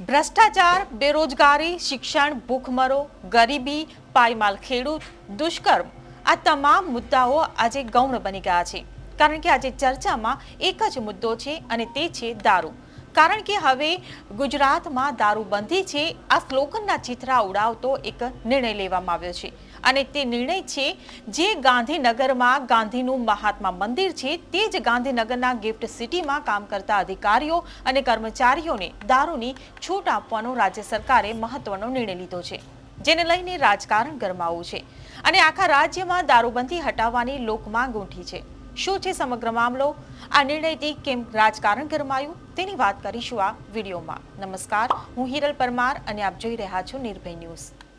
ભ્રષ્ટાચાર, બેરોજગારી, શિક્ષણ, ભૂખમરો, ગરીબી, પાયમાલ ખેડૂત, દુષ્કર્મ આ તમામ મુદ્દાઓ આજે ગૌણ બની ગયા છે. કારણ કે આજે ચર્ચામાં એક જ મુદ્દો છે અને તે છે દારૂ. કારણ કે હવે ગુજરાતમાં દારૂબંધી છે, આ સ્લોગનના ચિત્રા ઉડાવતો એક નિર્ણય લેવામાં આવ્યો છે. અને તે નિર્ણય છે, જે ગાંધીનગરમાં ગાંધીનું મહાત્મા મંદિર છે, તે જ ગાંધીનગરના ગિફ્ટ સિટીમાં કામ કરતા અધિકારીઓ અને કર્મચારીઓને દારૂની છૂટ આપવાનો રાજ્ય સરકારે મહત્વનો નિર્ણય લીધો છે, જેને લઈને રાજકારણ ગરમાવું છે અને આખા રાજ્યમાં દારૂબંધી હટાવવાની લોકમાંગ ઉઠી છે. શું છે સમગ્ર મામલો? આ નિર્ણયથી કેમ રાજકારણ ગરમાયું? તેની વાત કરીશું આ વિડીયોમાં. નમસ્કાર, હું હિરલ પરમાર અને આપ જોઈ રહ્યા છો નિર્ભય ન્યૂઝ.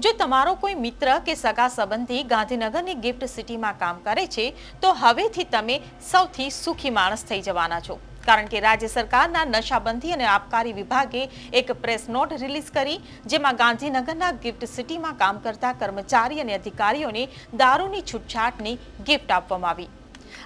જો તમારો કોઈ મિત્ર કે સગા સંબંધી ગાંધીનગરની ગિફ્ટ સિટીમાં કામ કરે છે, તો હવેથી તમે સૌથી સુખી માણસ થઈ જવાના છો. કારણ કે રાજ્ય સરકારના નશાબંધી અને આબકારી વિભાગે એક પ્રેસ નોટ રિલીઝ કરી, જેમાં ગાંધીનગરના ગિફ્ટ સિટીમાં કામ કરતા કર્મચારી અને અધિકારીઓને દારૂની છૂટછાટની ગિફ્ટ આપવામાં આવી.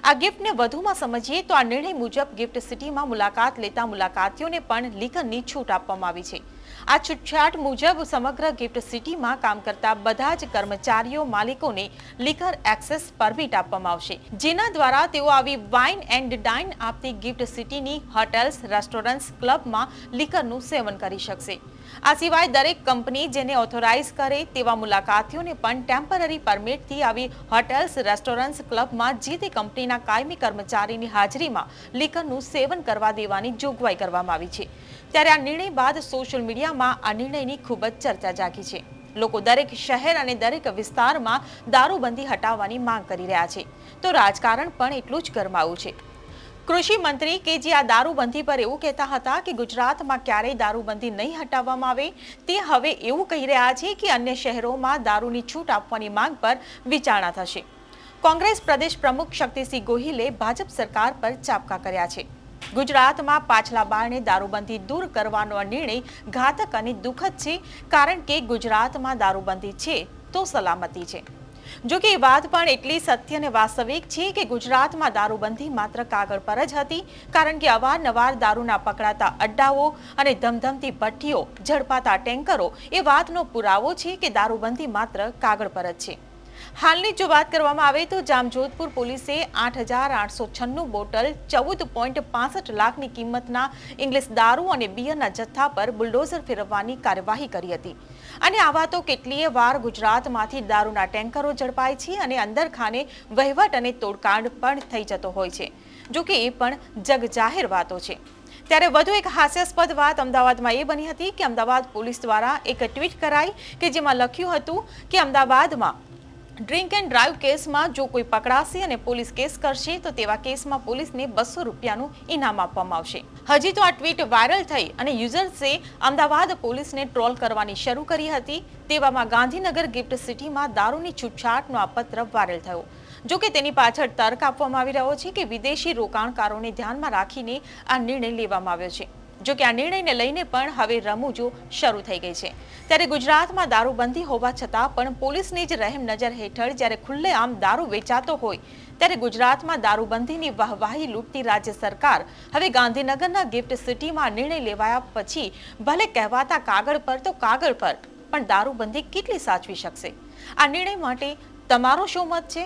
આ ગિફ્ટને વધુમાં સમજીએ તો આ નિર્ણય મુજબ ગિફ્ટ સિટીમાં મુલાકાત લેતા મુલાકાતીઓને પણ લીકરની છૂટ આપવામાં આવી છે. આ છૂટછાટ મુજબ સમગ્ર ગિફ્ટ સિટીમાં કામ કરતા બધા જ કર્મચારીઓ, માલિકોને લીકર એક્સેસ પરમિટ આપવામાં આવશે. જેના દ્વારા તેઓ આવી વાઇન એન્ડ ડાઇન આપતી ગિફ્ટ સિટીની હોટેલ્સ, રેસ્ટોરન્ટ્સ, ક્લબમાં લીકરનું સેવન કરી શકશે. આ સિવાય દરેક કંપની જેને ઓથોરાઇઝ કરે તેવા મુલાકાતીઓને પણ ટેમ્પરરી પરમિટથી આવી હોટેલ્સ, રેસ્ટોરન્ટ્સ, ક્લબમાં જે તે કંપનીના કાયમી કર્મચારીની હાજરીમાં લીકરનું સેવન કરવા દેવાની જોગવાઈ કરવામાં આવી છે. ત્યારે આ નિર્ણય બાદ સોશિયલ મીડિયામાં આ નિર્ણયની ખૂબ જ ચર્ચા જાગી છે. લોકો દરેક શહેર અને દરેક વિસ્તારમાં દારૂબંધી હટાવવાની માંગ કરી રહ્યા છે. તો રાજકારણ પણ એટલું જ ગરમાવું છે. કૃષિ મંત્રી કે જે આ દારૂબંધી પર એવું કહેતા હતા કે ગુજરાતમાં ક્યારેય દારૂબંધી નહીં હટાવવામાં આવે, તે હવે એવું કહી રહ્યા છે કે અન્ય શહેરોમાં દારૂની છૂટ આપવાની માંગ પર વિચારણા થશે. કોંગ્રેસ પ્રદેશ પ્રમુખ શક્તિસિંહ ગોહિલે ભાજપ સરકાર પર ચાપકા કર્યા છે. ગુજરાતમાં પાછલા બારણે દારૂબંધી દૂર કરવાનો નિર્ણય ઘાતક અને દુઃખદ છે, કારણ કે ગુજરાતમાં દારૂબંધી છે તો સલામતી છે. જો કે વાત પણ એટલી સત્ય અને વાસ્તવિક છે કે ગુજરાતમાં દારૂબંધી માત્ર કાગળ પર જ હતી, કારણ કે અવારનવાર દારૂના પકડાતા અડ્ડાઓ અને ધમધમતી ભઠ્ઠીઓ, ઝડપાતા ટેન્કરો એ વાતનો પુરાવો છે કે દારૂબંધી માત્ર કાગળ પર જ છે. હાલની જો વાત કરવામાં આવે તો જામજોધપુર પોલીસે આઠ હજાર આઠસો છન્નું બોટલ, ચૌદ પોઈન્ટ પાસઠ લાખની કિંમતના ઇંગ્લિશ દારૂ અને બિયરના જથ્થા પર બુલડોઝર ફેરવવાની કાર્યવાહી કરી હતી. અને આવા તો કેટલીય વાર ગુજરાતમાંથી દારૂના ટેન્કરો ઝડપાય છે અને અંદર ખાને વહીવટ અને તોડકાંડ પણ થઈ જતો હોય છે, જો કે એ પણ જગજાહેર વાતો છે. ત્યારે વધુ એક હાસ્યાસ્પદ વાત અમદાવાદમાં એ બની હતી કે અમદાવાદ પોલીસ દ્વારા એક ટ્વીટ કરાઈ કે જેમાં લખ્યું હતું કે અમદાવાદમાં ડ્રિંક એન્ડ ડ્રાઈવ કેસમાં જો કોઈ પકડાશે અને પોલીસ કેસ કરશે, તો તેવા કેસમાં પોલીસને બસો રૂપિયાનું ઇનામ આપવામાં આવશે. હજી તો આ ટ્વીટ વાયરલ થઈ અને યુઝર્સે અમદાવાદ પોલીસને ટ્રોલ કરવાની શરૂ કરી હતી. તેવામાં ગાંધીનગર ગિફ્ટ સિટીમાં દારૂની છૂટછાટનો આ પત્ર વાયરલ થયો. જો કે તેની પાછળ તર્ક આપવામાં આવી રહ્યો છે કે વિદેશી રોકાણકારોને ધ્યાનમાં રાખીને આ નિર્ણય લેવામાં આવ્યો છે. જો કે આ નિર્ણયને લઈને પણ હવે રમૂજો શરૂ થઈ ગઈ છે. ત્યારે ગુજરાતમાં દારૂબંધી હોવા છતાં પણ પોલીસની જ રહેમ નજર હેઠળ જ્યારે ખુલ્લેઆમ દારૂ વેચાતો હોય, ત્યારે ગુજરાતમાં દારૂબંધીની વાહવાહી લૂંટતી રાજ્ય સરકાર હવે ગાંધીનગરના ગિફ્ટ સિટીમાં નિર્ણય લેવાયા પછી ભલે કહેવાતા કાગળ પર તો કાગળ પર, પણ દારૂબંધી કેટલી સાચવી શકશે? આ નિર્ણય માટે તમારો શું મત છે?